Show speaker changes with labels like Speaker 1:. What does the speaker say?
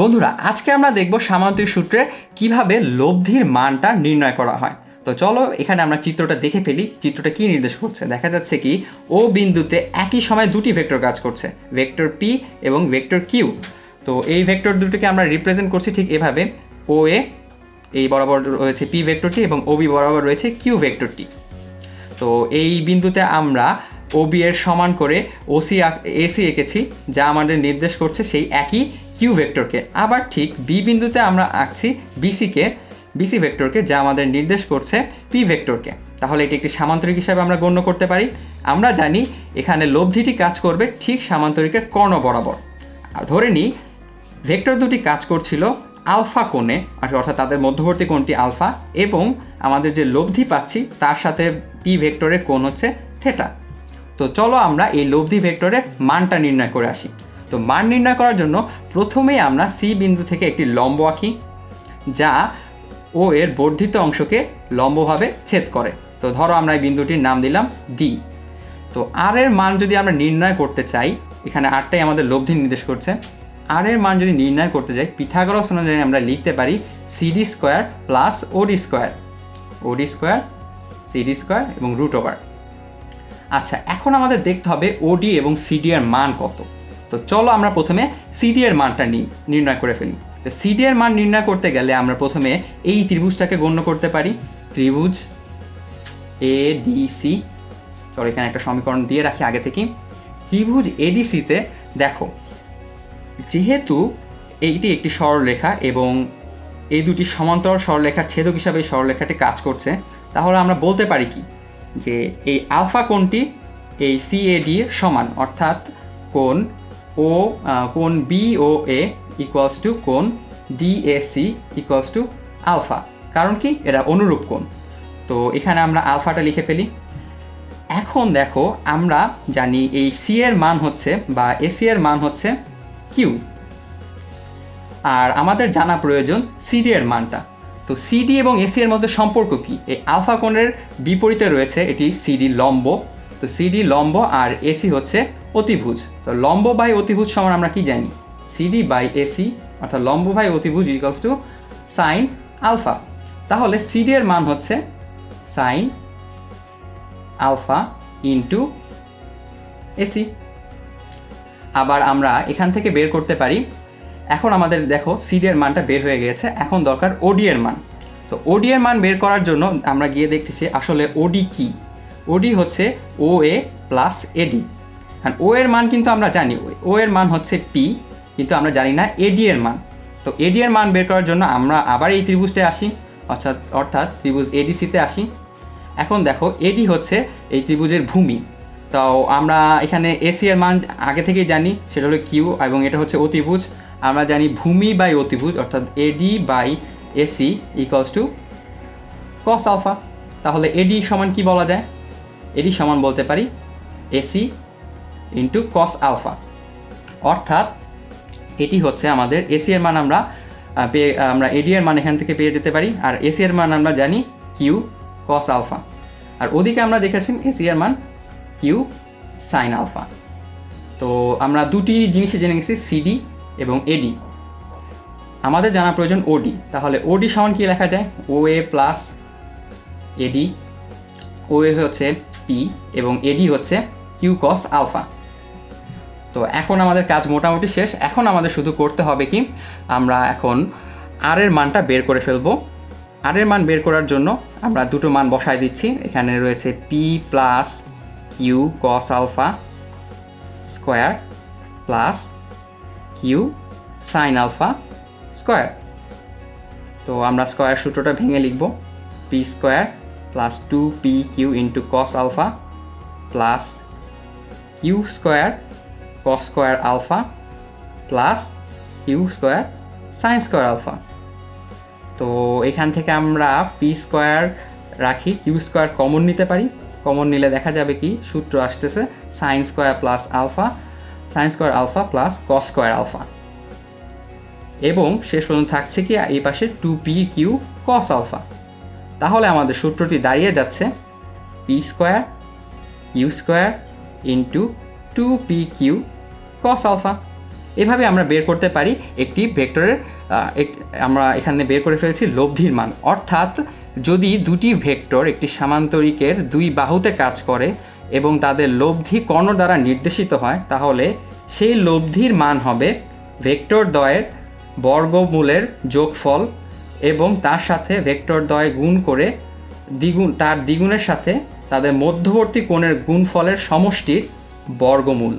Speaker 1: বন্ধুরা, আজকে আমরা দেখব সামান্তরিক সূত্রে কীভাবে লব্ধির মানটা নির্ণয় করা হয়। তো চলো, এখানে আমরা চিত্রটা দেখে ফেলি। চিত্রটা কি নির্দেশ করছে? দেখা যাচ্ছে কি, ও বিন্দুতে একই সময় দুটি ভেক্টর কাজ করছে, ভেক্টর পি এবং ভেক্টর কিউ তো এই ভেক্টর দুটোকে আমরা রিপ্রেজেন্ট করছি ঠিক এভাবে। ও এ এই বরাবর রয়েছে পি ভেক্টরটি এবং ও বি বরাবর রয়েছে কিউ ভেক্টরটি তো এই বিন্দুতে আমরা ওবি এর সমান করে ওসি এসি এঁকেছি, যা আমাদের নির্দেশ করছে সেই একই কিউ ভেক্টরকে আবার ঠিক বি বিন্দুতে আমরা আঁকছি বিসিকে বিসি ভেক্টরকে যা আমাদের নির্দেশ করছে পি ভেক্টরকে তাহলে এটি একটি সামান্তরিক হিসাবে আমরা গণ্য করতে পারি। আমরা জানি এখানে লব্ধিটি কাজ করবে ঠিক সামান্তরিকের কর্ণ বরাবর। ধরে নিই, ভেক্টর দুটি কাজ করছিল আলফা কোণে অর্থাৎ তাদের মধ্যবর্তী কোণটি আলফা, এবং আমাদের যে লব্ধি পাচ্ছি তার সাথে পি ভেক্টরের কোণ হচ্ছে থেটা তো চলো আমরা এই লব্ধি ভেক্টরের মানটা নির্ণয় করে আসি। তো মান নির্ণয় করার জন্য প্রথমেই আমরা সি বিন্দু থেকে একটি লম্ব আঁকি, যা ও এর বর্ধিত অংশকে লম্বভাবে ছেদ করে। তো ধরো আমরা এই বিন্দুটির নাম দিলাম ডি তো আর এর মান যদি আমরা নির্ণয় করতে চাই, এখানে আরটাই আমাদের লব্ধি নির্দেশ করছে। আর এর মান যদি নির্ণয় করতে যাই, পিথাগরস অনুযায়ী আমরা লিখতে পারি CD square plus OD square OD square CD square এবং রুট ওভার আচ্ছা এখন আমাদের দেখতে হবে ওডি এবং সিডি এর মান কত। তো চলো আমরা প্রথমে সিডি এর মানটা নিই নির্ণয় করে ফেলি। তো সিডি এর মান নির্ণয় করতে গেলে আমরা প্রথমে এই ত্রিভুজটাকে গণ্য করতে পারি। ত্রিভুজ এ ডি সি চলো এখানে একটা সমীকরণ দিয়ে রাখি আগে থেকে ত্রিভুজ এডিসিতে দেখো, যেহেতু এইটি একটি সরলরেখা এবং এই দুটি সমান্তরাল সরলরেখার ছেদক হিসাবে এই সরলরেখাটি কাজ করছে, তাহলে আমরা বলতে পারি কি? যে এই আলফা কোণটি এই সিএডি এর সমান, অর্থাৎ কোণ ও কোন B O A equals to কোণ ডিএসি ইকুয়ালস টু আলফা কারণ কি? এরা অনুরূপ কোণ। তো এখানে আমরা আলফাটা লিখে ফেলি। এখন দেখো, আমরা জানি এই সি এর মান হচ্ছে বা এসি এর মান হচ্ছে কিউ আর আমাদের জানা প্রয়োজন সিডি এর মানটা। তো সিডি এবং এসি এর মধ্যে সম্পর্ক কি? এই আলফা কোণের বিপরীতে রয়েছে এটি সিডি লম্ব। তো সিডি লম্ব আর এসি হচ্ছে অতিভুজ। তো লম্ব বাই অতিভুজ সমান আমরা কি জানি? সিডি বাই এসি অর্থাৎ লম্ব বাই অতিভুজ ইকালস টু সাইন আলফা তাহলে সিডি এর মান হচ্ছে সাইন আলফা ইন্টু এসি আবার আমরা এখান থেকে বের করতে পারি। এখন আমাদের দেখো সিডি এর মানটা বের হয়ে গিয়েছে, এখন দরকার ওডি এর মান। তো ওডি এর মান বের করার জন্য আমরা গিয়ে দেখতেছি আসলে ওডি কি? ওডি হচ্ছে ও এ প্লাস এডি হ্যাঁ ও এর মান কিন্তু আমরা জানি ও এর মান হচ্ছে পি কিন্তু আমরা জানি না এডি এর মান। তো এডি এর মান বের করার জন্য আমরা আবার এই ত্রিভুজটা আসি, অর্থাৎ অর্থাৎ ত্রিভুজ এডিসিতে আসি। এখন দেখো এডি হচ্ছে এই ত্রিভুজের ভূমি। তো আমরা এখানে এসি এর মান আগে থেকেই জানি, সেটা হলো কিউ এবং এটা হচ্ছে অতিভুজ। আমরা জানি ভূমি বাই অতিভুজ, অর্থাৎ AD by AC equals to cos alpha তাহলে এডি সমান কি বলা যায়? এডি সমান বলতে পারি এসি ইন্টু কস আলফা অর্থাৎ এটি হচ্ছে আমাদের এসি এর মান আমরা পেয়ে, আমরা এডি এর মান এখান থেকে পেয়ে যেতে পারি, আর এসি এর মান আমরা জানি কিউ কস আলফা আর ওদিকে আমরা দেখেছি এসি এর মান কিউ সাইন আলফা তো আমরা দুটি জিনিসে জেনে গেছি সিডি এবং এডি আমাদের জানা প্রয়োজন ওডি তাহলে ওডি সমান কি লেখা যায়? ও এ প্লাস এডি ও এ হচ্ছে পি এবং এডি হচ্ছে কিউ কস আলফা তো এখন আমাদের কাজ মোটামুটি শেষ। এখন আমাদের শুধু করতে হবে কি, আমরা এখন আর এর মানটা বের করে ফেলব। আর এর মান বের করার জন্য আমরা দুটো মান বসায় দিচ্ছি। এখানে রয়েছে P plus Q cos alpha square plus Q sine alpha square তো আমরা স্কোয়ার সূত্রটা ভেঙে লিখব। P square plus two P Q into cos alpha plus Q square cos square alpha plus Q square sine square alpha তো এখান থেকে আমরা P square রাখি কিউ স্কোয়ার কমন নিতে পারি। কমন নিলে দেখা যাবে কি, সূত্র আসতেছে sine square plus alpha sine square alpha plus cos square alpha এবং শেষ পর্যন্ত থাকছে কি, এই পাশে two P Q cos alpha তাহলে আমাদের সূত্রটি দাঁড়িয়ে যাচ্ছে P square Q square into two P Q cos alpha এভাবে আমরা বের করতে পারি একটি ভেক্টরের আমরা এখানে বের করে ফেলেছি লব্ধির মান। অর্থাৎ যদি দুটি ভেক্টর একটি সামান্তরিকের দুই বাহুতে কাজ করে এবং তাদের লব্ধি কর্ণ দ্বারা নির্দেশিত হয়, তাহলে সেই লব্ধির মান হবে ভেক্টর দ্বয়ের বর্গমূলের যোগফল এবং তার সাথে ভেক্টর দ্বয় গুণ করে দ্বিগুণ, তার দ্বিগুণের সাথে তাদের মধ্যবর্তী কোণের গুণফলের সমষ্টির বর্গমূল।